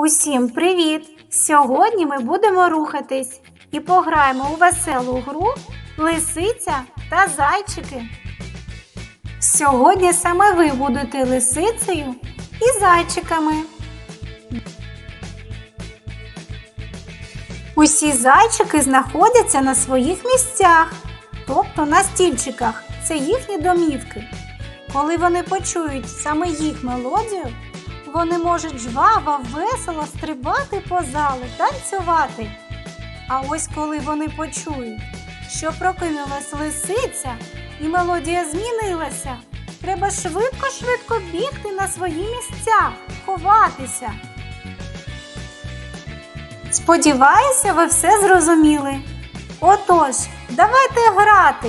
Усім привіт! Сьогодні ми будемо рухатись і пограємо у веселу гру Лисиця та зайчики. Сьогодні саме ви будете лисицею і зайчиками. Усі зайчики знаходяться на своїх місцях, тобто на стільчиках. Це їхні домівки. Коли вони почують саме їх мелодію, вони можуть жваво, весело стрибати по залу, танцювати. А ось коли вони почують, що прокинулась лисиця і мелодія змінилася, треба швидко-швидко бігти на свої місця, ховатися. Сподіваюся, ви все зрозуміли. Отож, давайте грати.